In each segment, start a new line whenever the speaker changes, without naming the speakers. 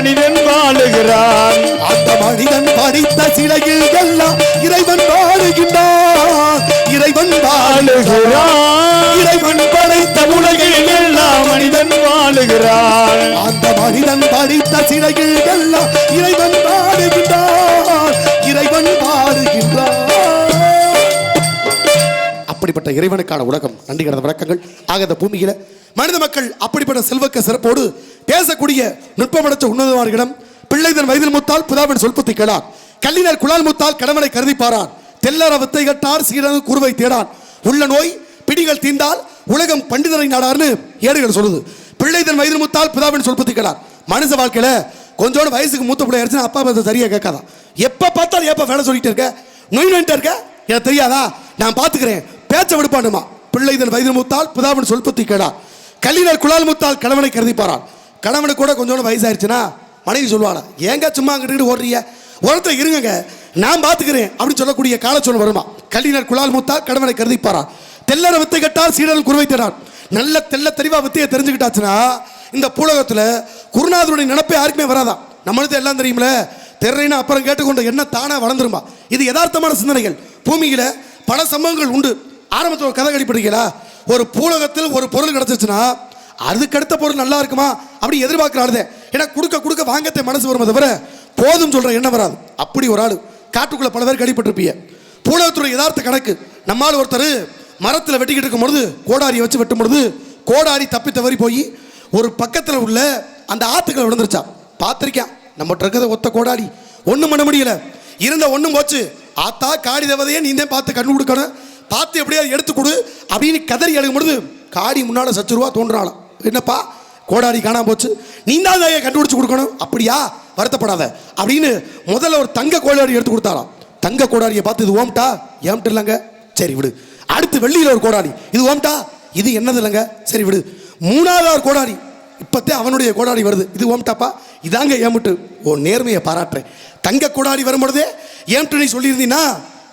மனிதன் வாழுகிறான்.
அந்த மனிதன் படித்த சிலையில் எல்லாம் இறைவன் வாழுகின்றான். இறைவன் வாழுகிறான். இறைவன் படைத்த உலகில்
எல்லாம் மனிதன் வாழுகிறான்.
அந்த மனிதன் படித்த சிலையில் எல்லாம் இறைவன் அப்படிப்பட்ட இறைவனுக்கான உலகம். நன்றி கடந்த விளக்கங்கள் ஆக இந்த பூமியில் மனித மக்கள் அப்படிப்பட்ட செல்வக்க சிறப்போடு பேசக்கூடிய நுட்பமடைச்ச உன்னதமார்களிடம் பிள்ளைதன் வயதில் முத்தால் புதாவின் சொல்பத்தை கேளார். கல்லினர் குழால் முத்தால் கடவனை கருதி பாரான் தெல்லற வித்தை கட்டார் சீரன் குருவை தேடான் உள்ள நோய் பிடிகள் தீண்டால் உலகம் பண்டிதரை நாடார்னு ஏடுகள் சொல்லுது. பிள்ளைதன் வயதில் முத்தால் புதாவின் சொல்பத்தை கேளார். மனுஷ வாழ்க்கையில் கொஞ்சோட வயசுக்கு மூத்த பிள்ளை அடிச்சுன்னா அப்பா பேச சரியா கேட்காதான் எப்போ பார்த்தாலும் எப்போ வேலை சொல்லிட்டு இருக்க? நொய் நோயிட்டு இருக்க? எனக்கு தெரியாதா? நான் பார்த்துக்கிறேன் பேச்ச விடுப்பானுமா? பிள்ளை இதன் வயது மூத்தால் புதாவன் சொல்பத்தி கேடா. கல்லினர் குழால் மூத்தால் கணவனை கருதி பாரான் கூட கொஞ்சோண்டு வயசாயிருச்சுன்னா மனைவி சொல்லுவாளா ஏங்க சும்மா அங்கிட்டு ஓடுறீங்க? ஒருத்தர் இருங்க நான் பார்த்துக்கிறேன் அப்படின்னு சொல்லக்கூடிய காலச்சொல் வருமா? கல்லினர் குழால் மூத்தால் கணவனை கருதி தெல்லற வித்தை கட்டால் சீடல் குருவை தேடான் நல்ல தெல்ல தெளிவா வித்தையை தெரிஞ்சுக்கிட்டாச்சுன்னா இந்த பூலகத்துல குருநாதருடைய நினைப்பே யாருக்குமே வராதான் நம்மளுக்கு எல்லாம் தெரியுமில தெர்றைன்னு அப்புறம் கேட்டுக்கொண்டு என்ன தானா வளர்ந்துருமா? இது யதார்த்தமான சிந்தனைகள். பூமியில பல சம்பவங்கள் உண்டு. ஆரம்பத்தில் ஒரு கதை கடிப்படுகிறா ஒரு பூலகத்தில் ஒரு பொருள் கிடச்சிச்சுன்னா அதுக்கு அடுத்த பொருள் நல்லா இருக்குமா அப்படி எதிர்பார்க்குற ஆளுதே ஏன்னா கொடுக்க கொடுக்க வாங்கத்தை மனசு வருமே தவிர போதும் சொல்கிற எண்ணம் வராது. அப்படி ஒரு ஆள். காட்டுக்குள்ளே பல பேர் கடிப்பட்டிருப்பீங்க பூலகத்துடைய யதார்த்த கணக்கு. நம்மால் ஒருத்தர் மரத்தில் வெட்டிக்கிட்டு இருக்கும் பொழுது கோடாரியை வச்சு வெட்டும் பொழுது கோடாரி தப்பி தவறி போய் ஒரு பக்கத்தில் உள்ள அந்த ஆற்றுக்களை விழுந்துருச்சான் பார்த்துருக்கேன். நம்மகிட்ட இருக்கிறத ஒத்த கோடாரி. ஒன்றும் பண்ண முடியல. இருந்த ஒன்றும் போச்சு. ஆத்தா காடி தேவதையே நீ தான் பார்த்து கண்ணு கொடுக்கணும். பார்த்து எப்படியாவது எடுத்து கொடு அப்படின்னு கதறி எழுகும் பொழுது காடி முன்னால் சச்சு ரூபா தோன்றாலும் என்னப்பா? கோடாரி காணாம போச்சு. நீ தான் அதை கண்டுபிடிச்சு கொடுக்கணும். அப்படியா? வருத்தப்படாத. அப்படின்னு முதல்ல ஒரு தங்க கோடாரி எடுத்து கொடுத்தாராம் தங்க கோடாரியை பார்த்து இது ஓம்டா? ஏம்ட்டு இல்லைங்க? சரி விடு. அடுத்து வெள்ளியில் ஒரு கோடாரி. இது ஓம்டா? இது என்னது இல்லைங்க? சரி விடு. மூணாவது ஒரு கோடாரி. இப்பத்தே அவனுடைய கோடாரி வருது. இது ஓம்டாப்பா? இதாங்க ஏமுட்டு. ஓ நேர்மையை பாராட்டுறேன். தங்க கோடாரி வரும்பொழுதே ஏம்ட்டு நீ சொல்லியிருந்தீன்னா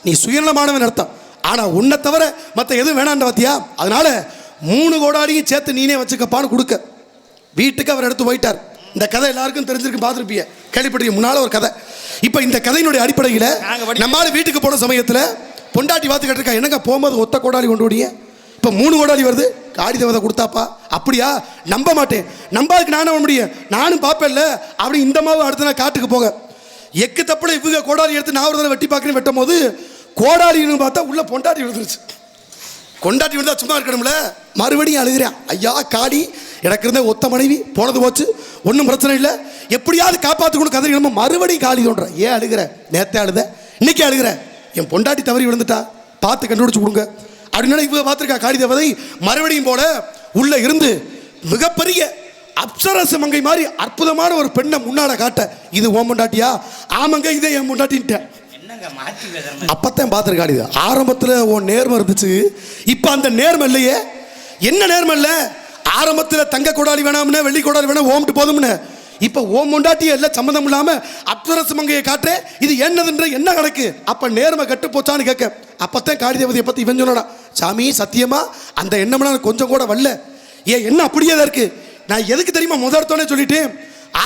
நீ சுயநலமானவன் அர்த்தம். ஆனா உன்னை தவிர மற்ற எதுவும் வேணாண்ட பார்த்தியா அதனால மூணு கோடாரியும் சேர்த்து நீனே வச்சுக்கப்பான்னு கொடுக்க. வீட்டுக்கு அவர் எடுத்து போயிட்டார். இந்த கதை எல்லாருக்கும் தெரிஞ்சிருக்கு பார்த்துருப்பீங்க. கேள்விப்பட்டிருக்க முன்னால ஒரு கதை. இப்போ இந்த கதையினுடைய அடிப்படையில் நம்மால வீட்டுக்கு போன சமயத்தில் பொண்டாட்டி பார்த்து கேட்டிருக்கா. என்னங்க போகும்போது ஒத்த கோடாரி கொண்டு ஓடிய இப்போ மூணு கோடாரி வருது. காடி தேவதை கொடுத்தாப்பா. அப்படியா? நம்ப மாட்டேன். நம்பாதுக்கு நானும் வர முடியும்? நானும் பார்ப்பேன்ல அப்படி இந்த மாவு அடுத்த நாள் காட்டுக்கு போக. எக்கு தப்புல இவங்க கோடாரி எடுத்து நான் ஒரு தடவை வெட்டி பார்க்குறேன் வெட்டும் போது கோடாரின்னு பார்த்தா உள்ள பொண்டாட்டி விழுந்துருச்சு. கொண்டாட்டி விழுந்தா சும்மா இருக்கணும்ல? மறுபடியும் அழுகிறேன். ஐயா காடி எனக்கு இருந்த ஒத்த மனைவி போனது போச்சு. ஒன்றும் பிரச்சனை இல்லை. எப்படியாவது காப்பாற்றுக்கணும் கதறி மறுபடியும் காலி தோன்ற. ஏன் அழுகிற? நேத்தே அழுத. இன்னைக்கு அழுகிற. என் பொண்டாட்டி தவறி விழுந்துட்டா. பார்த்து கண்டுபிடிச்சு கொடுங்க. அப்படின்னு இவங்க பார்த்துருக்கா காளி தேவதை? மறுபடியும் போல உள்ளே இருந்து மிகப்பெரிய அப்சரச மங்கை மாதிரி அற்புதமான ஒரு பெண்ணை முன்னாட காட்ட. இது ஓம் பொண்டாட்டியா? ஆமாங்க இதே என் பொண்டாட்டின்ட்டேன். அப்பத்தான் பார்த்துருக்காடி ஆரம்பத்தில் உன் நேர்மை இருந்துச்சு. இப்போ அந்த நேர்மை இல்லையே. என்ன நேர்மை இல்லை? ஆரம்பத்தில் தங்க கொடாலி வேணாம்னு வெள்ளி கொடாலி வேணாம் ஓம்ட்டு போதும்னு. இப்போ ஓம் முண்டாட்டி எல்லாம் சம்மந்தம் இல்லாமல் அப்சரச மங்கையை காட்டு இது என்னதுன்ற என்ன கணக்கு? அப்போ நேர்மை கட்டு போச்சான்னு கேட்க. அப்பத்தான் காடி தேவதையை பற்றி இவன் சொல்லடா சாமி சத்தியமா? அந்த எண்ணம்லாம் கொஞ்சம் கூட வரல. ஏன் என்ன அப்படியே தான் இருக்கு? நான் எதுக்கு தெரியுமா முதற்தோனே சொல்லிட்டேன்.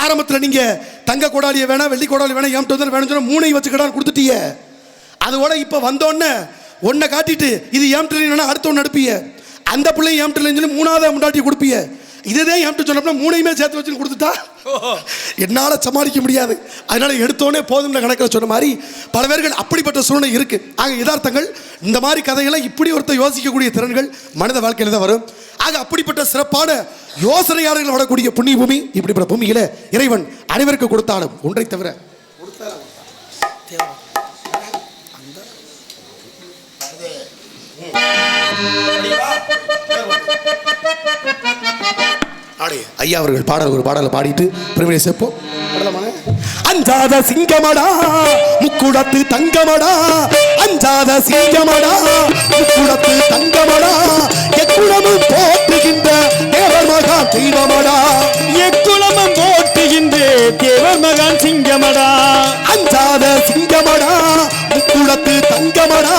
ஆரம்பத்தில் நீங்கள் தங்க கோடாலியை வேணாம் வெள்ளி கோடாலி வேணாம் ஏன் வந்து வேணும்னு சொன்னா மூணையும் வச்சுக்கடான்னு கொடுத்துட்டிய. அதோட இப்போ வந்தோடனே ஒன்றை காட்டிட்டு இது ஏம்ட்டு அடுத்த ஒன்று அடுப்பிய அந்த பிள்ளையும் ஏம்ட்டு சொல்லி மூணாவது முண்டாட்டி கொடுப்பிய. இதுதான் ஏம்ட்டு சொன்னோம்னா மூணையுமே சேர்த்து வச்சுன்னு கொடுத்துட்டா? என்னால் சமாளிக்க முடியாது. அதனால எடுத்தோடனே போதும்ன்ற கணக்கில் சொன்ன மாதிரி பல பேர்கள் அப்படிப்பட்ட சூழ்நிலை இருக்கு. ஆக யதார்த்தங்கள் இந்த மாதிரி கதைகளை இப்படி ஒருத்தர் யோசிக்கக்கூடிய திறன்கள் மனித வாழ்க்கையில் தான் வரும். ஆக அப்படிப்பட்ட சிறப்பான யோசனையாளர்கள் வரக்கூடிய புண்ணிய பூமி இப்படிப்பட்ட பூமியில இறைவன் அனைவருக்கு கொடுத்தாலும் ஒன்றை தவிர ஆடி ஐயா அவர்கள் பாடல் ஒரு பாடலை பாடிட்டு பெருமையை சேர்ப்போம்? அஞ்சாத சிங்கமடா முக்குடத்து தங்கமடா அஞ்சாத சிங்கமடா முக்குடத்து தங்கமடா எக்குடமும் போற்றுகின்ற தேவர் மகா தெய்வமடா.
எக்குளமம் போட்டுகின்ற தேவர் மகான் சிங்கமடா.
அஞ்சாத சிங்கமடா முக்குடத்து தங்கமடா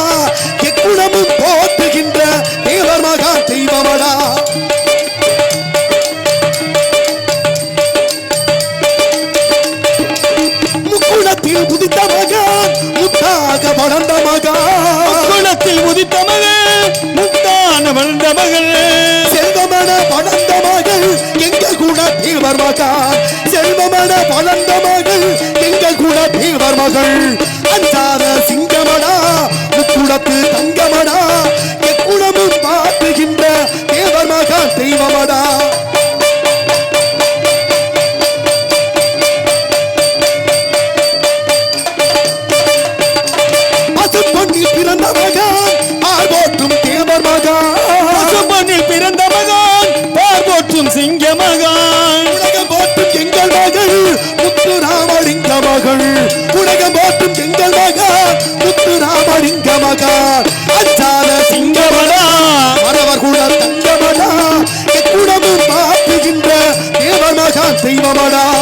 எக்குடமும் போற்றுகின்ற தேவர் மகா தெய்வமடா.
வளர்ந்த மகா.
குணத்தில் உதித்த மகள் முத்தான வளர்ந்த மகள். செல்வமன வளர்ந்த மகள் எங்கள்
குணத்தில்
வர்மகா செல்வமன வளர்ந்த மகள் எங்கள் குணத்தில் வர்மகள்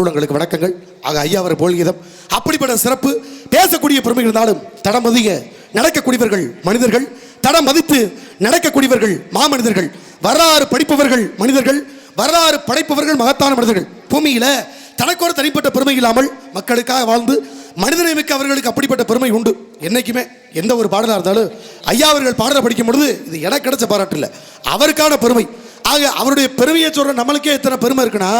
அன்புடங்களுக்கு வணக்கங்கள். ஆக ஐயா அவர் போல்கீதம் அப்படிப்பட்ட சிறப்பு பேசக்கூடிய பெருமை இருந்தாலும் தடம் மதிய நடக்கக்கூடியவர்கள் மனிதர்கள் தடம் மதித்து நடக்கக்கூடியவர்கள் மாமனிதர்கள் வரலாறு படிப்பவர்கள் மனிதர்கள் வரலாறு படைப்பவர்கள் மகத்தான மனிதர்கள். பூமியில தனக்கோடு தனிப்பட்ட பெருமை இல்லாமல் மக்களுக்காக வாழ்ந்து மனிதனை மிக்க அவர்களுக்கு அப்படிப்பட்ட பெருமை உண்டு. என்னைக்குமே எந்த ஒரு பாடலாக இருந்தாலும் ஐயா அவர்கள் பாடலை படிக்கும் பொழுது இது எனக்கு கிடைச்ச பாராட்டு இல்லை. அவருக்கான பெருமை. ஆக அவருடைய பெருமையை சொல்ற நம்மளுக்கே எத்தனை பெருமை இருக்குன்னா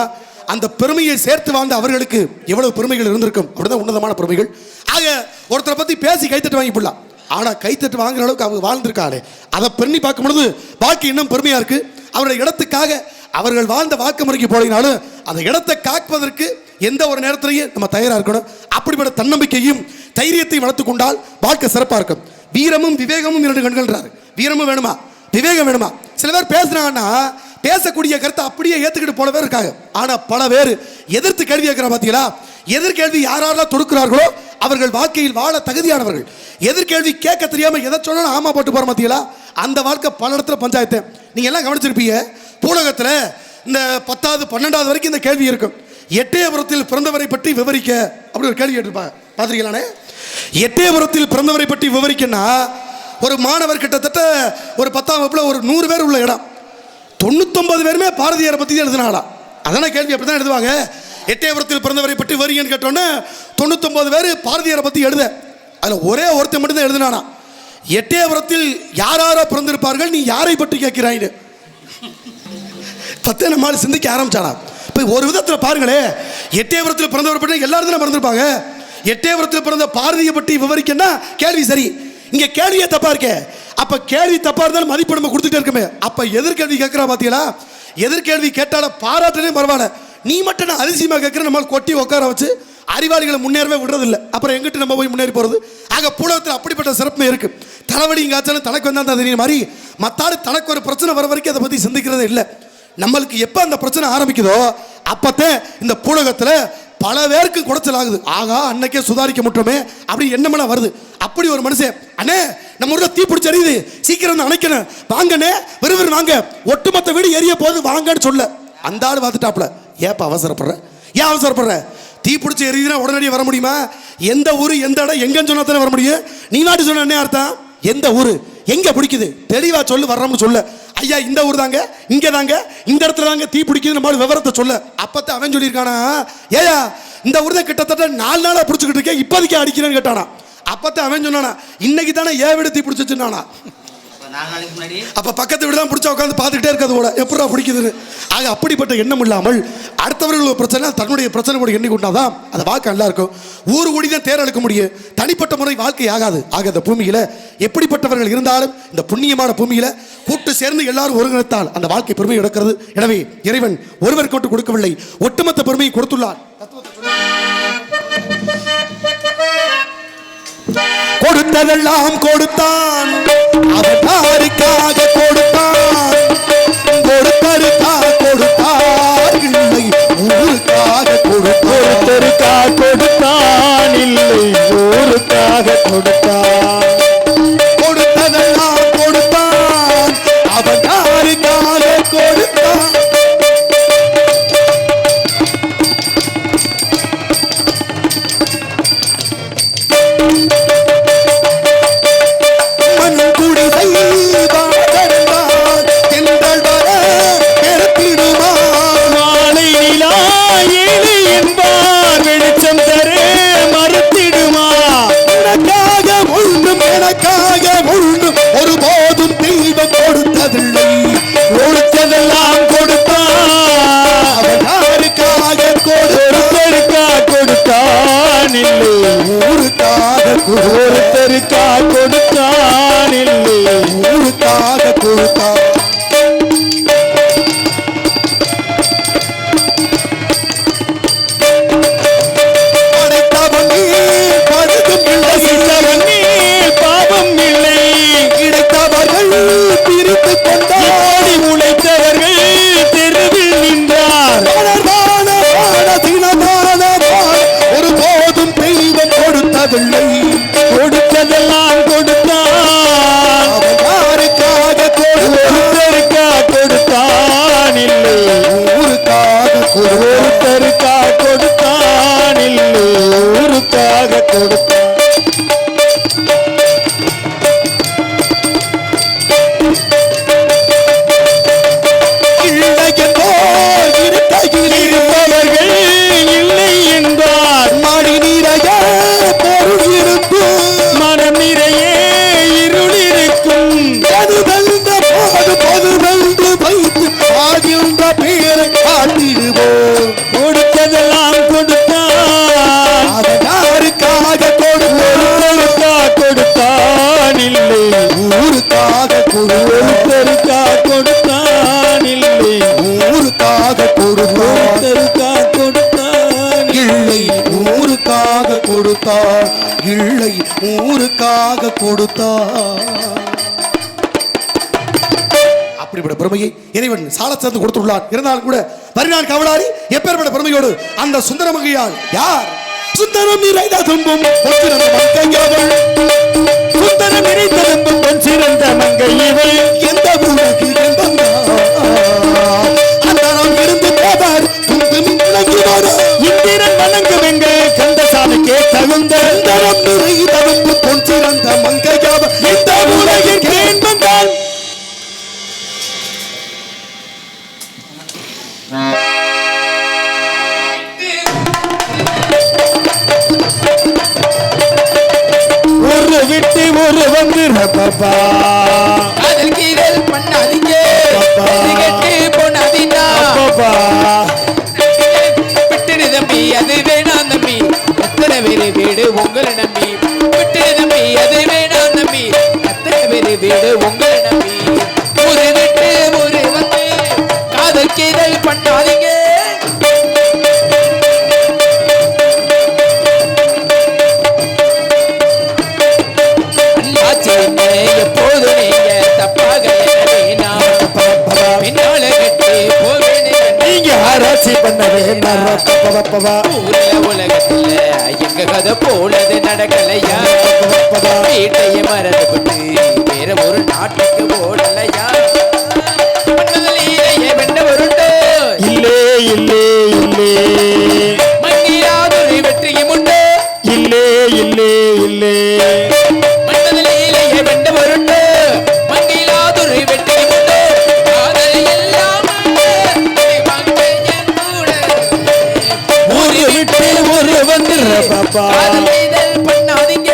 அந்த பெருமையை சேர்த்து வாழ்ந்த அவர்களுக்கு எவ்வளவு பெருமைகள் இருந்திருக்கும்? அப்படிதான் உன்னதமான பெருமைகள். ஆக ஒருத்தரை பத்தி பேசி கைத்தட்டு வாங்கி போடலாம் ஆனா கைத்தட்டு வாங்குற அளவுக்கு அவங்க வாழ்ந்திருக்காளே. அதை பெண்ணி பார்க்கும் பொழுது வாழ்க்கை இன்னும் பெருமையா இருக்கு. அவருடைய இடத்துக்காக அவர்கள் வாழ்ந்த வாழ்க்கை முறைக்கு போலினாலும் அந்த இடத்தை காப்பதற்கு எந்த ஒரு நேரத்திலையும் நம்ம தயாரா இருக்கணும். அப்படிப்பட்ட தன்னம்பிக்கையும் தைரியத்தையும் வளர்த்துக் கொண்டால் வாழ்க்கை சிறப்பாக இருக்கும். வீரமும் விவேகமும் இரண்டு கண்கள்ன்றாரு. வீரமும் வேணுமா? விவேகம் வேணுமா? சில பேர் பேசுனாங்கன்னா பேசக்கூடிய கருத்தை அப்படியே ஏத்துக்கிட்டு போல பேர் இருக்காங்க. ஆனா பல பேர் எதிர்த்து கேள்வி கேட்கிற பாத்தீங்களா? எதிர்கேள்வி யாரெல்லாம் தொடுக்கிறார்களோ அவர்கள் வாழ்க்கையில் வாழ தகுதியானவர்கள். எதிர்கேள்வி கேட்க தெரியாம எதை சொன்னாலும் ஆமா போட்டு போற மாத்தீங்களா அந்த வாழ்க்கை பல இடத்துல பஞ்சாயத்து. நீங்க எல்லாம் கவனிச்சிருப்பீங்க பூலகத்துல இந்த பத்தாவது பன்னெண்டாவது வரைக்கும் இந்த கேள்வி இருக்கும். எட்டயபுரத்தில் பிறந்தவரை பற்றி விவரிக்க அப்படி ஒரு கேள்வி கேட்டிருப்பாங்க. பார்த்துருக்கீங்களானே? எட்டயபுரத்தில் பிறந்தவரை பற்றி விவரிக்கன்னா ஒரு மாணவர் கிட்டத்தட்ட ஒரு பத்தாம் வகுப்பில் ஒரு நூறு பேர் உள்ள இடம். தொண்ணூத்தொன்பது பேருமே பாரதியாரை பற்றி தான் எழுதினாங்களா அதான கேள்வி அப்படி தான் எழுதுவாங்க. எட்டயபுரத்தில் பிறந்தவரை பற்றி வருங்கன்னு கேட்டோன்னே தொண்ணூத்தொம்பது பேர் பாரதியாரை பற்றி எழுத. அதில் ஒரே ஒருத்தன் மட்டும் தான் எழுதினானா எட்டயபுரத்தில் யார் யாரோ பிறந்திருப்பார்கள் நீ யாரை பற்றி கேட்கிறாயின்னு. பத்தே நம்மால் சிந்திக்க ஆரம்பிச்சானா இப்போ ஒரு விதத்தில் பாருங்களே எட்டயபுரத்தில் பிறந்தவர் பற்றி எல்லாரும் தானே பிறந்திருப்பாங்க எட்டயபுரத்தில் பிறந்த பாரதியை பற்றி விவரிக்கன்னா கேள்வி சரி. இங்க கேள்வியே தப்பா இருக்கே. அப்ப கேள்வி தப்பா இருந்தாலும் மதிப்பு நம்ம கொடுத்துட்டே இருக்குமே. அப்ப எதிர்கேள்வி கேட்கிறா பாத்தீங்களா? எதிர்கேள்வி கேட்டால பாராட்டுனே பரவாயில்ல நீ மட்டும் நான் அதிசயமா கேட்கிற நம்ம கொட்டி உட்கார வச்சு அறிவாளிகளை முன்னேறவே விடுறதில்ல. அப்புறம் எங்கிட்டு நம்ம போய் முன்னேறி போறது? ஆக பூலகத்தில் அப்படிப்பட்ட சிறப்புமே இருக்கு. தலைவலி காய்ச்சலும் தனக்கு வந்தால் தான் தெரியும் மாதிரி மத்தாடு தனக்கு ஒரு பிரச்சனை வர வரைக்கும் அதை பத்தி சிந்திக்கிறதே இல்லை. நம்மளுக்கு எப்போ அந்த பிரச்சனை ஆரம்பிக்குதோ அப்பத்தே இந்த பூலகத்தில் பல பேருக்கு குடைச்சல் ஆகுது ஆகா அன்னைக்கே சுதாரிக்க முட்டோமே அப்படி எண்ணமெல்லாம் வருது? அப்படி ஒரு மனுஷன் அண்ணே நம்ம ஊரில் தீ பிடிச்சி எரியுது. சீக்கிரம் வந்து அணைக்கணும். வாங்கண்ணே விறுவிறு வாங்க. ஒட்டுமொத்த வீடு எரிய போது வாங்கன்னு சொல்ல. அந்த ஆள் பார்த்துட்டாப்ல ஏப்பா அவசரப்படுற? ஏன் அவசரப்படுற? தீ பிடிச்சி எரியுதுன்னா உடனடியாக வர முடியுமா? எந்த ஊர் எந்த இடம் எங்கன்னு சொன்னா தானே வர முடியும்? நீ நாட்டு சொன்ன என்ன அர்த்தம். எந்த ஊர்? எங்க பிடிக்குது? தெளிவா சொல்லு வர்றோம்னு சொல்ல. ஐயா இந்த ஊர் தாங்க இங்க தாங்க இந்த இடத்துல தாங்க தீ பிடிக்குது நம்ம விவரத்தை சொல்ல. அப்பத்தான் அவன் சொல்லியிருக்கானா? ஏயா இந்த ஊர் தான் கிட்டத்தட்ட நாலு நாளாக பிடிச்சிக்கிட்டு இருக்கேன் இப்போதைக்கு அடிக்கிறேன்னு கேட்டானா. அப்பத்தான் அவன் சொன்னானா இன்னைக்கு தானே ஏன் வீடு தீ பிடிச்சிச்சுனானா அப்போ பக்கத்து வீடு தான் பிடிச்சா உட்காந்து பார்த்துக்கிட்டே இருக்கிறது கூட எப்படா பிடிக்குதுன்னு? ஆக அப்படிப்பட்ட எண்ணம் இல்லாமல் அடுத்தவர்கள் பிரச்சனை தன்னுடைய பிரச்சனை கூட எண்ணிக்கொண்டாதான் அந்த வாழ்க்கை நல்லா இருக்கும். ஊர் கூடி தான் தேர் அழுக்க முடியும். தனிப்பட்ட முறை வாழ்க்கை ஆகாது. ஆக இந்த பூமியில் எப்படிப்பட்டவர்கள் இருந்தாலும் இந்த புண்ணியமான பூமியில் கூட்டு சேர்ந்து எல்லாரும் ஒருங்கிணைத்தால் அந்த வாழ்க்கை பெருமை எடுக்கிறது எனவே இறைவன் ஒருவர் கொண்டு கொடுக்கவில்லை. ஒட்டுமொத்த பெருமையை கொடுத்துள்ளார். கொடுத்ததெல்லாம் கொடுத்தான். அவருக்காக கொடுத்தார் கொடுத்தருக்காக கொடுத்தார்
இல்லை
ஊருக்காக
கொடுத்தருக்காக கொடுத்தான் இல்லை
ஊருக்காக கொடுத்தார் കൊടുത്തു இறைவன் சால சிறந்து கொடுத்துள்ளார் இருந்தாலும் கூட வருகிறான் கவலாரி எப்பேற்பட்ட பெருமையோடு அந்த சுந்தரமங்கையார் யார்? சுந்தரம் நிறைந்த தும்பும்
சுந்தரம் நிறைந்த தும்பும் சிறந்த மங்கை இவள்
எந்த
Papá. கொடுப்பா பண்ணாதீங்க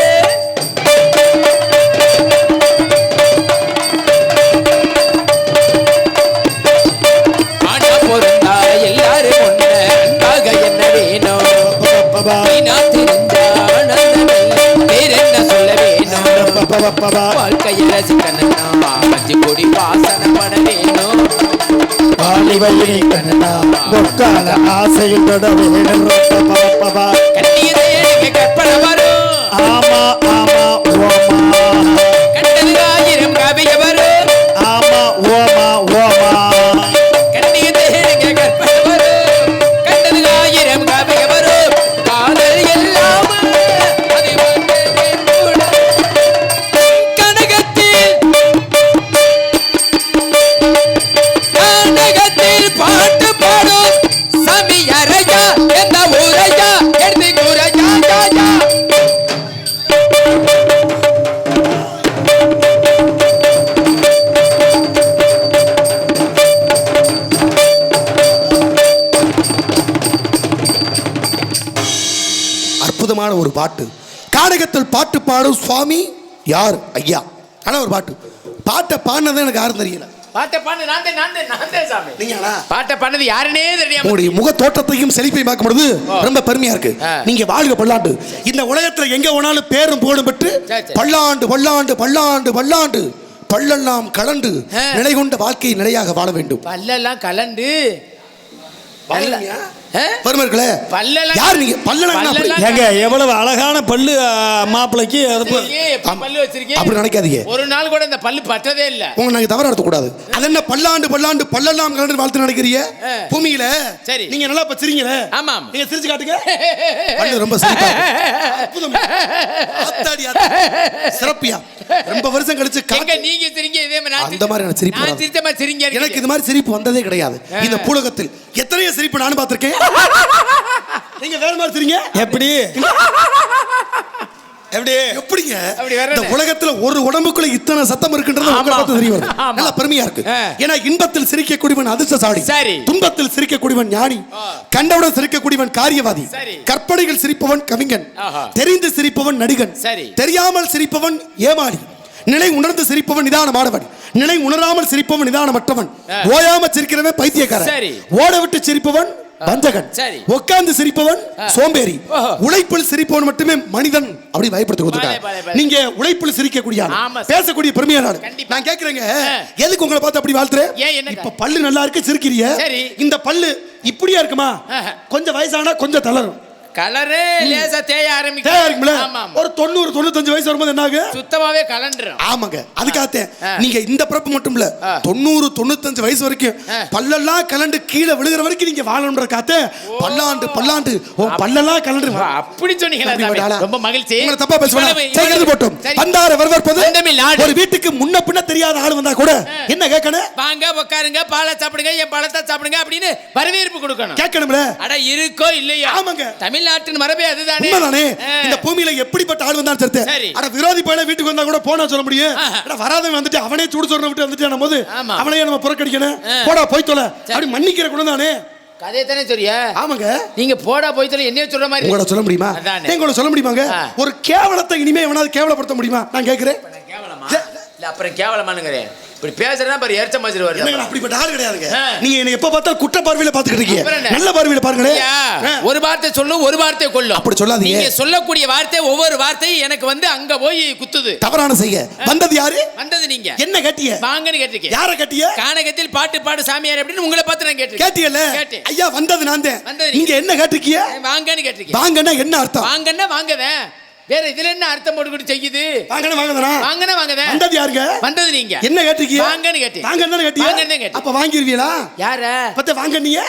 எல்லாரும் ஒண்ணு அன்பாக என்ன வேணும்? வாழ்க்கையில சிக்கனா அஞ்சு கோடி வாசனம் பண்ண வேணும்.
வாலிபையில் கண்ணா ஆசையில் தொட வேணும்.
பாட்டு பாடும்
சுவாமி யார்? ஐயா. ஆனா ஒரு பாட்டு. பாட்டை பாடினது எனக்கு யாரும் தெரியல.
பாட்டை பாடு நான்தே நான்தே நான்தே சாமி.
நீங்களா
பாட்டை பண்ணது யாருனே தெரியாம
உங்களுடைய முக தோற்றத்தையும் செழிப்பையும் பார்க்கும் பொழுது ரொம்ப பெருமையா இருக்கு. நீங்க வாழ்க பல்லாண்டு. இந்த உலகத்துல எங்க வேணாலும் பேரும் புகழும் பெற்று. பல்லாண்டு பல்லாண்டு பல்லாண்டு பல்லாண்டு பல்லெல்லாம் கலண்டு. நிலை கொண்ட வாழ்க்கையை நிலையாக வாழ வேண்டும்.
பல்லெல்லாம் கலண்டு.
பெருமர்களே
பல்லெல்லாம்
யார் நீங்க? பல்லெல்லாம்
ஏங்க எவ்வளவு அழகான பல்லு
எப்படி பல்லு வச்சிருக்கீங்க?
அப்படி நினைக்காதீங்க.
ஒரு நாள் கூட இந்த பல்லு பட்டதே இல்ல.
உங்க நாங்க தவற நடத்த கூடாது அது என்ன பல்லாண்டு பல்லாண்டு பல்லெல்லாம் கலண்டு வாழ்த்து நினைக்கிறீங்க?
ஆ.
பூமியில
சரி.
நீங்க நல்லா இப்ப சிரிங்களே?
ஆமாம்.
நீங்க சிரிச்சு காட்டுங்க. பல்லு ரொம்ப சிரிப்பா. அற்புதம். ஆத்தாடி. சிறப்பியா? ரொம்ப வருஷம் கழிச்சு காத்து-
நீங்க சிரிங்க இதே மாதிரி நான்
அந்த மாதிரி எனக்கு சிரிப்பு
நான். சிரிச்ச மாதிரி சிரிங்க
எனக்கு
எனக்கு
இது மாதிரி சிரிப்பு வந்ததே கிடையாது. இந்த பூலகத்தில் எத்தனையோ சிரிப்பு நானும் பார்த்திருக்கேன். நீங்க வேற மாதிரி
எப்படி எப்படி
எப்படிங்க இந்த? உலகத்துல ஒரு உடம்புக்குள்ள இத்தனை சத்தம் இருக்குன்றது உங்களை. பார்த்து தெரிய வருது. நல்ல பெருமையா இருக்கு. ஏன்னா இன்பத்தில் சிரிக்கக்கூடியவன் அதிர்ஷ்டசாலி
சரி.
துன்பத்தில் சிரிக்கக்கூடியவன் ஞானி கண்டவுடன் சிரிக்கக்கூடியவன் காரியவாதி
சரி.
கற்பனைகள் சிரிப்பவன் கவிஞன். தெரிந்து சிரிப்பவன் நடிகன். தெரியாமல் சிரிப்பவன் ஏமாளி நிலை உணர்ந்து சிரிப்பவன் நிதானமானவன் நிலை உணராமல் சிரிப்பவன் நிதானமற்றவன். ஓயாம சிரிக்கிறவன் பைத்தியக்காரன். ஓட விட்டு சிரிப்பவன் வஞ்சகன்
சரி.
உட்கார்ந்து சிரிப்பவன் சோம்பேறி. உழைப்பில் சிரிப்பவன் மட்டுமே மனிதன் அப்படி பயப்படுத்தி
பலே.
நீங்க உழைப்பில் சிரிக்கக்கூடிய. பேசக்கூடிய ஆள்.
கண்டிப்பா.
நான் கேக்குறேங்க எதுக்கு உங்களை பார்த்து அப்படி வாழ்த்துறேன் இப்ப பல்லு நல்லா இருக்கு சிரிக்கிறிய
சரி.
இந்த பல்லு இப்படியா இருக்குமா. கொஞ்சம் வயசானா கொஞ்சம் தளரும்
கலரே லேசா தேய ஆரம்பிக்கும்.
தேவையா இருக்கும்ல
ஆமா ஆமா.
ஒரு தொண்ணூறு தொண்ணூத்தஞ்சு வயசு வரும்போது என்ன ஆகும்
சுத்தமாவே கலண்டுரும்.
ஆமாங்க. அதுக்காகத்தேன். நீங்க இந்த பிறப்பு மட்டும் இல்ல. தொண்ணூறு தொண்ணூத்தஞ்சு வயசு வரைக்கும். பல்லெல்லாம் கலண்டு கீழே விழுகிற வரைக்கும் நீங்க வாழணுன்ற காத்த பல்லாண்டு பல்லாண்டு ஓ பல்லெல்லாம் கலண்டு
அப்படி சொன்னீங்களா? ரொம்ப மகிழ்ச்சி.
உங்களை தப்பா எழுதி போட்டோம். வந்தார
நாடு.
ஒரு வீட்டுக்கு முன்ன பின்ன தெரியாத ஆள் வந்தா கூட என்ன கேட்கணும்?
வாங்க உட்காருங்க பாலை சாப்பிடுங்க என் பழத்தை சாப்பிடுங்க அப்படின்னு வரவேற்பு கொடுக்கணும்.
கேட்கணும்ல?
அட இருக்கோ இல்லையா?
ஆமாங்க.
தமிழ்நாட்டின் மரபே அதுதானே
உண்மைதானே. இந்த பூமியில எப்படிப்பட்ட ஆள் வந்தாலும் சரி
சரி.
அட விரோதி பையல வீட்டுக்கு வந்தா கூட போனா சொல்ல முடியும். அட வராதவன் வந்துட்டு அவனே சூடு சொல்ற விட்டு வந்துட்டு போது. அவனையே நம்ம புறக்கணிக்கணும்
ஆ.
போடா போய் தொலை. அப்படி மன்னிக்கிற குணம் தானே
கதையை தானே சொல்றியா
ஆமாங்க
நீங்க போடா போய் சொல்லி என்னைய சொல்ற மாதிரி
உங்களோட சொல்ல முடியுமா
அதானே.
உங்களோட சொல்ல முடியுமாங்க. ஒரு கேவலத்தை இனிமே எவனாவது கேவலப்படுத்த முடியுமா நான் கேட்கிறேன்
கேவலமா. இல்ல அப்புறம் கேவலமானுங்கிறேன் இப்படி பேசுறதா பாரு எரிச்ச மாதிரி வருது.
அப்படிப்பட்ட ஆள் கிடையாதுங்க. நீங்க என்ன எப்ப பார்த்தா குற்ற பார்வையில பாத்துக்கிட்டு இருக்கீங்க? நல்ல பார்வையில பாருங்களேன் ஆ.
ஒரு வார்த்தை சொல்லும் ஒரு வார்த்தை கொல்லும்.
அப்படி சொல்லாதீங்க.
நீங்க சொல்லக்கூடிய வார்த்தை ஒவ்வொரு வார்த்தையும் எனக்கு வந்து அங்க போய் குத்துது.
தவறான செய்ய வந்தது யாரு?
வந்தது நீங்க.
என்ன கேட்டிய?
வாங்கன்னு கேட்டிருக்கேன்.
யார கேட்டிய?
கானகத்தில் பாட்டு பாடு சாமியார் அப்படின்னு உங்களை பார்த்து நான் கேட்டிருக்கேன்.
கேட்டியல்ல?
கேட்டேன்.
ஐயா வந்தது நான் தான். நீங்க. என்ன கேட்டிருக்கிய
வாங்கன்னு கேட்டிருக்கேன்.
வாங்கன்னா என்ன அர்த்தம்?
வாங்கன்னா வாங்கதேன் வேற இதுல என்ன அர்த்தம் போட்டுக்கிட்டு செய்யுது?
வாங்கன்னு வாங்கதானா
வாங்கனா வாங்கதேன்
வந்தது யாருங்க?
வந்தது நீங்க.
என்ன கேட்டிருக்கிய
வாங்கன்னு கேட்டேன்.
வாங்கன்னு தானே கேட்டிய?
வாங்கன்னு கேட்டேன்.
அப்ப வாங்கிருவீங்களா?
யார?
பத்த வாங்க நீங்க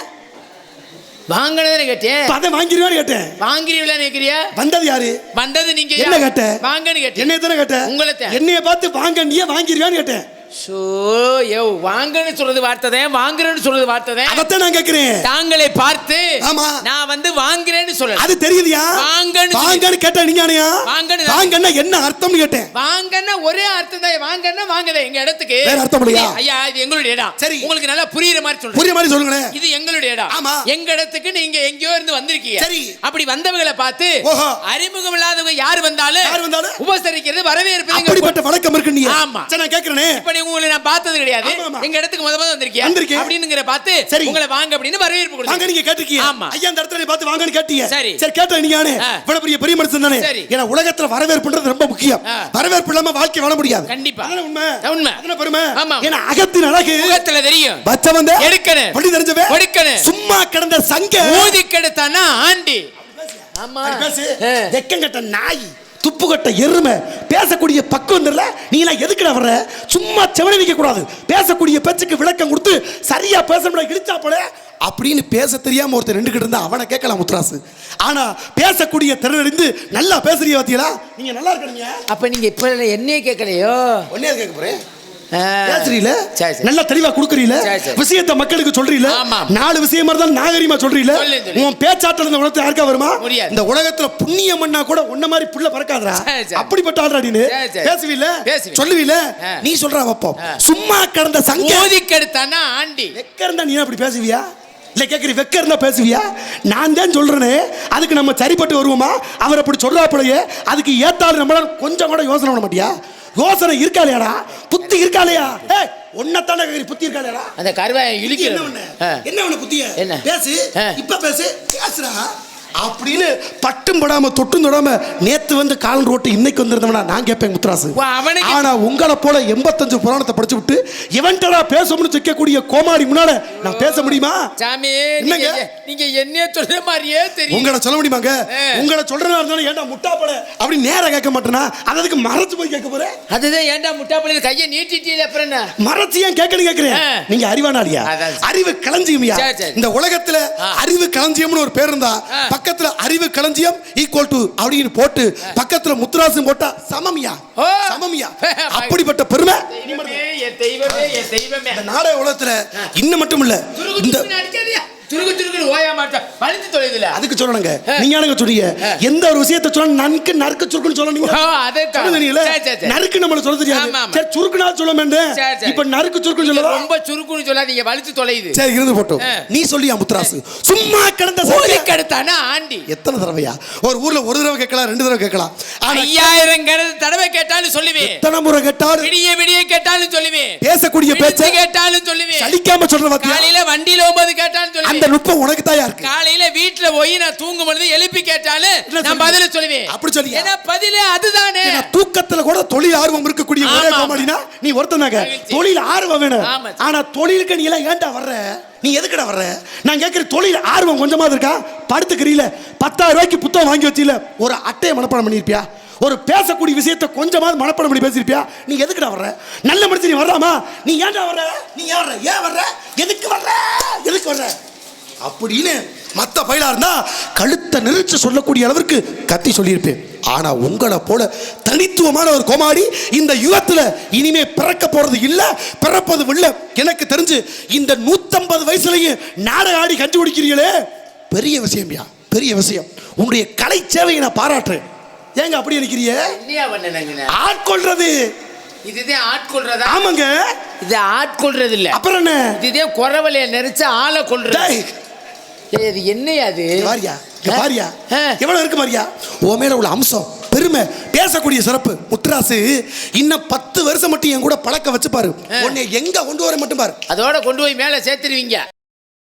வாங்கினதானே கேட்டேன்.
பத வாங்கிருவியான்னு கேட்டேன்.
வாங்குறீங்களா நினைக்கிறியா
வந்தது யாரு?
வந்தது நீங்க
என்ன கேட்ட?
வாங்கன்னு கேட்டேன்.
என்னைய தானே கேட்ட
உங்களைத்தான்.
என்னைய பார்த்து வாங்க நீ வாங்கிருவியான்னு கேட்டேன்.
ஷோ யோ வாங்கன்னு சொல்றது வார்த்தை வாங்குறேன்னு சொல்றது வார்த்தை
அதத்தான் நான் கேக்குறேன்
தாங்களை பார்த்து
ஆமா.
நான் வந்து வாங்குறேன்னு சொல்லல
அது தெரியுதுயா
வாங்கன்னு சொல்லி-
வாங்கன்னு கேட்ட நீங்க ஆனையா
வாங்கன்னு தான்.
வாங்கன்னா என்ன அர்த்தம்னு கேட்டேன்
வாங்கன்னா ஒரே அர்த்தம் தான் வாங்கன்னா வாங்கதே எங்க இடத்துக்கு
வேற அர்த்தம் இல்லையா?
இது- ஐயா இது எங்களுடைய இடம்
சரி.
உங்களுக்கு நல்லா புரியுற மாதிரி சொல்றேன்
புரிய மாதிரி சொல்லுங்களேன்
இது எங்களுடைய இடம்
ஆமா.
எங்க இடத்துக்கு நீங்க எங்கேயோ இருந்து வந்திருக்கீங்க
சரி.
அப்படி வந்தவங்களை பார்த்து. அறிமுகம் இல்லாதவங்க யார் வந்தாலும்
யார் வந்தாலும்?
உபசரிக்கிறது வரவேற்பது
அப்படிப்பட்ட வழக்கம் இருக்கு நீ
ஆமா.
சரி நான் கேக்குறேனே
நீ உங்களை நான் பார்த்தது கிடையாது. எங்க இடத்துக்கு முத முத வந்திருக்கியா
வந்திருக்கேன்.
அப்படிங்கிற பார்த்து. உங்களை வாங்க அப்படின்னு வரவேற்பு
வாங்க
கொடுத்து
நீங்க கேட்டிருக்கீங்க
ஆமா.
ஐயா அந்த இடத்துல பார்த்து வாங்கன்னு கேட்டீங்க
சரி.
சரி கேட்ட நீங்க
ஆ.
இவ்வளவு பெரிய பெரிய மனுஷன் தானே. ஏன்னா உலகத்துல வரவேற்புன்றது ரொம்ப முக்கியம். வரவேற்பு இல்லாம வாழ்க்கை வாழ முடியாது
கண்டிப்பா.
அதானே உண்மை
உண்மை.
அதானே பெருமை
ஆமா.
ஏன்னா அகத்தின் அழகு
முகத்துல தெரியும்
பச்சை வந்து
எடுக்கணும்.
பள்ளி தெரிஞ்சவே
எடுக்கணும்.
சும்மா கிடந்த சங்க
ஊதி கெடுத்தானா ஆண்டி ஆமா
பேசு
ஆ.
வெக்கங்கட்ட நாய் துப்பு கட்ட எருமை பேசக்கூடிய பக்குவம் தெரியல? நீ எல்லாம் எதுக்குடா வர்ற? சும்மா செவனை வைக்க கூடாது. பேசக்கூடிய பேச்சுக்கு விளக்கம் கொடுத்து சரியா பேச முடியாது இழிச்சா போல அப்படின்னு பேச தெரியாம ஒருத்தர் ரெண்டு கிட்ட இருந்தா அவனை கேட்கலாம் முத்ராசு ஆனா பேசக்கூடிய திறனறிந்து நல்லா பேசுறீங்க பாத்தீங்களா நீங்க நல்லா இருக்கீங்க
அப்ப நீங்க இப்ப என்னையே கேட்கலையோ?
ஒன்னே கேட்க போறேன்.
ஆ.
பேசுறீல. நல்லா தெளிவா குடுக்குறீல. விஷயத்தை மக்களுக்கு சொல்றீல. நாலு விஷயமா இருந்தாலும் நாகரிகமா சொல்றீல. உன் பேச்சாற்றல் இந்த உலகத்துல யாருக்கா வருமா. இந்த உலகத்துல புண்ணியம் பண்ணா கூட உன்ன மாதிரி புள்ள
சரி.
அப்படிப்பட்ட
சரி, சரி.
பேசுவீல. சொல்லுவீல. நீ சொல்றா வைப்போம். சும்மா கடந்த சங்க
ஊதி கெடுத்தானா ஆண்டி
வெக்க இருந்தா நீ அப்படி பேசுவியா இல்ல கேக்குறீ வெக்க இருந்தா பேசுவியா நான் தான் சொல்றேனே அதுக்கு நம்ம சரிப்பட்டு வருவோமா அவர் அப்படி சொல்றாப்பலையே அதுக்கு ஏத்தாலும் நம்மளால கொஞ்சம் கூட யோசனை பண்ண மாட்டியா யோசனை இருக்காளையாடா புத்தி இருக்காளையா ஏய் ஒன்னத்தானே கேக்குறீ புத்தி இருக்காளையாடா
அந்த கருவாயை
என்ன
இழுக்கிறது
ஒண்ணு
ஆ.
என்ன ஒண்ணு புத்திய
என்ன?
பேசு. இப்ப பேசு பேசுடா அப்படின்னு பட்டும் படாம தொட்டும் தொடாம நேத்து வந்து காலன் ரோட்டு இன்னைக்கு வந்திருந்தவனா நான் கேட்பேன் முத்துராசு ஆனா உங்களை போல எண்பத்தஞ்சு புராணத்தை படிச்சு விட்டு இவன்டா பேசணும்னு சிக்கக்கூடிய கோமாளி முன்னால நான் பேச முடியுமா
சாமி
என்னங்க?
நீங்க என்னைய சொல்ற மாதிரியே தெரியும்
உங்களை சொல்ல முடியுமாங்க. உங்களை சொல்றதா இருந்தாலும் ஏன்டா முட்டா போல அப்படி நேரா கேட்க மாட்டேனா அது அதுக்கு மறைச்சு போய் கேட்க போறேன்
அதுதான் ஏன்டா முட்டா பண்ணி கையை நீட்டிட்டீல அப்புறம்
மறைச்சு ஏன் கேட்கணும் கேட்கிறேன்
ஆ.
நீங்க
சரி.
அறிவு களஞ்சியம்யா. இந்த உலகத்துல. அறிவு களஞ்சியம்னு ஒரு பேர் இருந்தா
ஆ.
பக்கத்துல அறிவு களஞ்சியம் ஈக்குவல் டு அப்படின்னு போட்டு பக்கத்துல முத்துராசம் போட்டா சமமியா. சமமியா? அப்படிப்பட்ட பெருமை?
தெய்வமே என் தெய்வமே என் தெய்வமே.
இந்த நாடக உலகத்துல இன்னும் மட்டும் இல்ல இந்த
துருக்கு துருக்கு ஓய மாட்டேன் வலித்து தொலைதுல.
அதுக்கு சொல்லணுங்க. நீங்க எனக்கு சொன்னீங்க எந்த ஒரு விஷயத்தை சொல்ல நன்கு நறுக்கு சுருக்குன்னு சொல்லணுங்க.
ஓ, அதைத்தான்.
சொல்லுங்க. நறுக்கு நம்மள சொல்ல தெரியாது. சரி சுருக்குனா சொல்ல வேண்டாம். இப்ப நறுக்கு சுருக்குன்னு சொல்லலாம்
ரொம்ப சுருக்குன்னு சொல்லாதீங்க. வலித்து தொலையுது.
சரி இருந்து போட்டோம். நீ சொல்லியா முத்துராசு சும்மா கிடந்த சங்க
கெடுத்தானா ஆண்டி?
எத்தனை தடவையா? ஒரு ஊர்ல ஒரு தடவை கேட்கலாம் ரெண்டு தடவை கேட்கலாம்.
ஐயாயிரம் தடவை கேட்டாலும் சொல்லுவேன்
எத்தனை முறை கேட்டாலும்.
விடிய விடிய கேட்டாலும் சொல்லுவேன்
பேசக்கூடிய பேச்ச
கேட்டாலும் சொல்லுவேன்
சலிக்காம சொல்ற
காலையில வண்டியில போகும்போது கேட்டாலும்
அந்த நுட்பம் உனக்கு தாயா இருக்கு?
காலையில வீட்டுல போய் நான் தூங்கும் பொழுது எழுப்பி கேட்டாலும்
என்ன
நான்? பதில சொல்லுவேன்.
அப்படி சொல்லியா?
ஏன்னா பதிலே அதுதானே.
தூக்கத்துல கூட தொழில் ஆர்வம் இருக்கக்கூடிய ஒரே கோமாளினா நீ ஒருத்தனாக. தொழில் ஆர்வம் வேணும். ஆனா தொழிலுக்கு நீ எல்லாம் ஏன்டா வர்ற? நீ எதுக்குடா வர்ற? நான் கேட்கிற தொழில் ஆர்வம் கொஞ்சமாவது இருக்கா? படுத்துக்கிறீல. பத்தாயிரம் ரூபாய்க்கு புத்தகம் வாங்கி வச்சீல. ஒரு அட்டையை மனப்பாடம் பண்ணியிருப்பியா ஒரு பேசக்கூடிய விஷயத்தை கொஞ்சமாவது மனப்பாடம் பண்ணி பேசியிருப்பியா நீ எதுக்குடா வர்ற? நல்ல மனுஷன் நீ வர்றாமா? நீ ஏன்டா வர்ற? நீ ஏன் வர்ற? ஏன் வர்ற? எதுக்கு வர்ற? எதுக்கு வர்ற? அப்படின்னு மத்த பயிலா இருந்தா கழுத்தை நெரிச்சு சொல்லக்கூடிய அளவிற்கு கத்தி சொல்லியிருப்பேன். ஆனா உங்களை போல தனித்துவமான ஒரு கோமாடி இந்த யுகத்துல இனிமே பிறக்க போறது இல்ல பிறப்பது இல்ல எனக்கு தெரிஞ்சு இந்த நூத்தம்பது வயசுலயும் நாடக ஆடி கஞ்சி குடிக்கிறீங்களே? பெரிய விஷயம்யா பெரிய விஷயம். உன்னுடைய கலை சேவையை நான் பாராட்டுறேன். ஏங்க அப்படி
பண்ணனங்க
ஆட்கொள்றது
இதுதான் ஆட்கொள்றதா
ஆமாங்க.
இது ஆட்கொள்றது இல்ல
அப்புறம் என்ன?
இதுதான் குறவலைய நெரிச்சு ஆளை கொள்றது. இது என்னையா அது?
பாரியா. எவ்வளவு இருக்கு பாரியா? உன் மேல உள்ள அம்சம் பெருமை பேசக்கூடிய சிறப்பு முத்ராசு இன்னும் பத்து வருஷம் மட்டும் என் கூட பழக்க வச்சு பாரு உன்னை எங்க கொண்டு வர மட்டும் பாரு.
அதோட கொண்டு போய் மேல சேர்த்துருவீங்க.